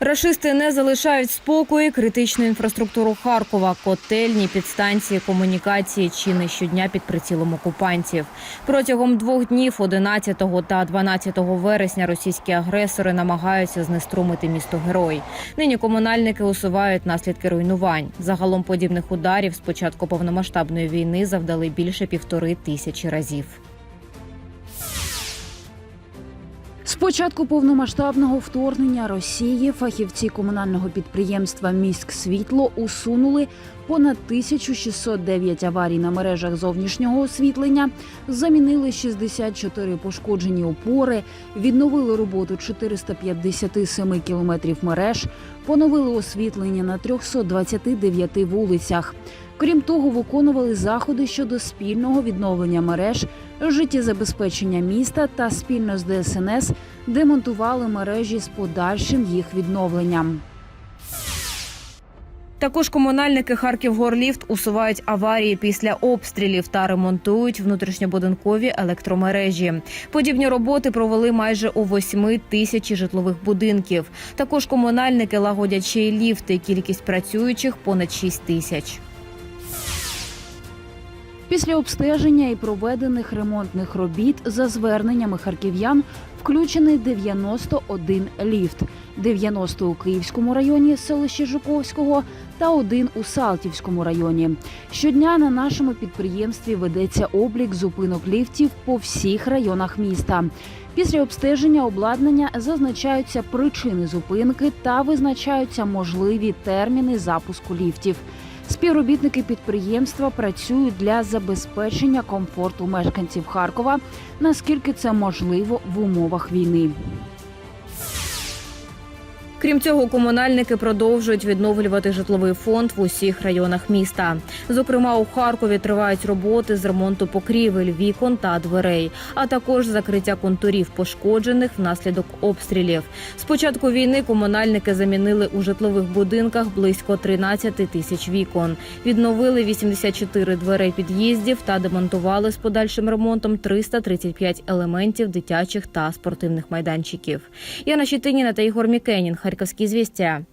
Рашисти не залишають спокою критичну інфраструктуру Харкова, котельні, підстанції, комунікації чи не щодня під прицілом окупантів. Протягом двох днів, 11 та 12 вересня, російські агресори намагаються знеструмити місто Герой. Нині комунальники усувають наслідки руйнувань. Загалом подібних ударів з початку повномасштабної війни завдали більше півтори тисячі разів. Початку повномасштабного вторгнення Росії фахівці комунального підприємства Міськ Світло усунули понад 1609 аварій на мережах зовнішнього освітлення, замінили 64 пошкоджені опори, відновили роботу 457 кілометрів мереж, поновили освітлення на 329 вулицях. Крім того, виконували заходи щодо спільного відновлення мереж, життєзабезпечення міста та спільно з ДСНС демонтували мережі з подальшим їх відновленням. Також комунальники Харків-Горліфт усувають аварії після обстрілів та ремонтують внутрішньобудинкові електромережі. Подібні роботи провели майже у восьми тисячі житлових будинків. Також комунальники лагодять ще й ліфти. Кількість працюючих понад 6 тисяч. Після обстеження і проведених ремонтних робіт за зверненнями харків'ян включений 91 ліфт, 90 у Київському районі селищі Жуковського та один у Салтівському районі. Щодня на нашому підприємстві ведеться облік зупинок ліфтів по всіх районах міста. Після обстеження обладнання зазначаються причини зупинки та визначаються можливі терміни запуску ліфтів. Співробітники підприємства працюють для забезпечення комфорту мешканців Харкова, наскільки це можливо в умовах війни. Крім цього, комунальники продовжують відновлювати житловий фонд в усіх районах міста. Зокрема, у Харкові тривають роботи з ремонту покрівель, вікон та дверей, а також закриття контурів пошкоджених внаслідок обстрілів. З початку війни комунальники замінили у житлових будинках близько 13 тисяч вікон, відновили 84 дверей під'їздів та демонтували з подальшим ремонтом 335 елементів дитячих та спортивних майданчиків. Яна Щетиніна та Ігор Мікенін. Харківські звістя.